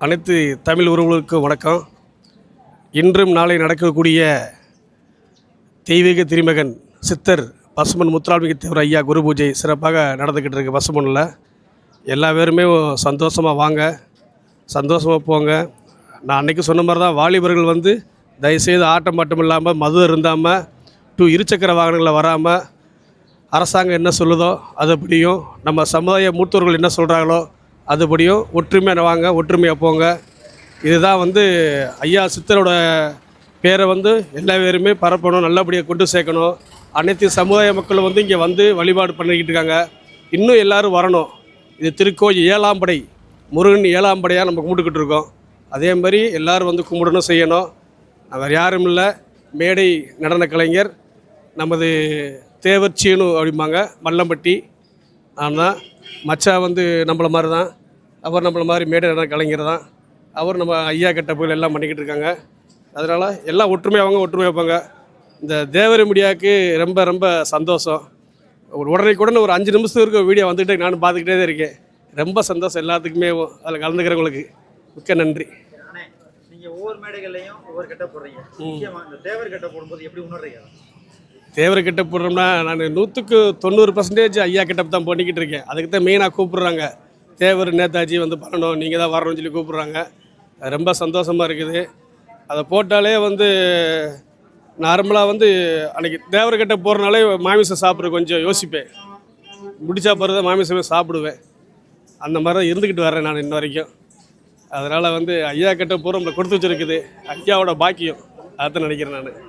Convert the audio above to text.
அனைத்து தமிழ் உறவுகளுக்கும் வணக்கம். இன்றும் நாளை நடக்கக்கூடிய தெய்வீக திருமகன் சித்தர் பசுமன் முத்துராமிக தேவர் ஐயா குரு பூஜை சிறப்பாக நடந்துக்கிட்டு இருக்கு பசுமனில். எல்லா பேருமே சந்தோஷமாக வாங்க சந்தோஷமாக போங்க. நான் அன்றைக்கி சொன்ன மாதிரி தான் வாலிபர்கள் வந்து தயவுசெய்து ஆட்டம் மட்டும் இல்லாமல் மது இருந்தாமல் டூ இருசக்கர வாகனங்களில் வராமல் அரசாங்கம் என்ன சொல்லுதோ அதுபடியும் நம்ம சமுதாய மூத்தோர்கள் என்ன சொல்கிறாங்களோ அதுபடியும் ஒற்றுமையாக வாங்க ஒற்றுமையாக போங்க. இதுதான் வந்து ஐயா சித்தரோட பேரை வந்து எல்லா பேருமே பரப்பணும் நல்லபடியாக கொண்டு சேர்க்கணும். அனைத்து சமுதாய மக்களும் வந்து இங்கே வந்து வழிபாடு பண்ணிக்கிட்டு இருக்காங்க. இன்னும் எல்லோரும் வரணும். இது திருக்கோயில் ஏழாம் படை முருகன் ஏழாம் படையாக நம்ம கும்பிட்டுக்கிட்டு இருக்கோம். அதே மாதிரி எல்லோரும் வந்து கும்பிடணும் செய்யணும். வேறு யாரும் இல்லை. மேடை நடன கலைஞர் நமது தேவர் சீனு அப்படிம்பாங்க மல்லம்பட்டி. ஆனால் மச்சா வந்து நம்மள மாதிரி தான் அவர் நம்மள மாதிரி மேடை கலைஞர் தான் அவர் நம்ம ஐயா கட்ட போய் எல்லாம் பண்ணிக்கிட்டு இருக்காங்க. அதனால் எல்லாம் ஒற்றுமையாக வாங்க ஒற்றுமையாக வைப்பாங்க. இந்த தேவர மீடியாவுக்கு ரொம்ப ரொம்ப சந்தோஷம். ஒரு உடனே ஒரு அஞ்சு நிமிஷத்துக்கு வீடியோ வந்துக்கிட்டே நானும் பார்த்துக்கிட்டே தான் இருக்கேன். ரொம்ப சந்தோஷம் எல்லாத்துக்குமே அதில் கலந்துக்கிறவங்களுக்கு. மிக்க நன்றி. அண்ணே நீங்க ஒவ்வொரு மேடைகள்லையும் ஒவ்வொரு கெட்ட போடுறீங்க. முக்கியமா இந்த தேவர் கெட்ட போடும்போது எப்படி உணர்றீங்க? தேவர் கிட்ட போடுறோம்னா நான் நூற்றுக்கு தொண்ணூறு பர்சன்டேஜ் ஐயா கிட்ட தான் பண்ணிக்கிட்டு இருக்கேன். அதுக்கு தான் மெயினாக கூப்பிட்றாங்க. தேவர் நேதாஜி வந்து பண்ணணும். நீங்கள் தான் வரணும்னு சொல்லி கூப்பிட்றாங்க. ரொம்ப சந்தோஷமாக இருக்குது. அதை போட்டாலே வந்து நார்மலாக வந்து அன்றைக்கி தேவர்கிட்ட போகிறனாலே மாமிசம் சாப்பிட்ற கொஞ்சம் யோசிப்பேன். முடிச்சா பிறகு மாமிசமே சாப்பிடுவேன். அந்த மாதிரி தான் இருந்துக்கிட்டு வரேன் நான் இன்ன வரைக்கும். அதனால் வந்து ஐயா கிட்ட போகிற நம்மளை கொடுத்து வச்சிருக்குது. ஐயாவோட பாக்கியம். அதை நினைக்கிறேன் நான்.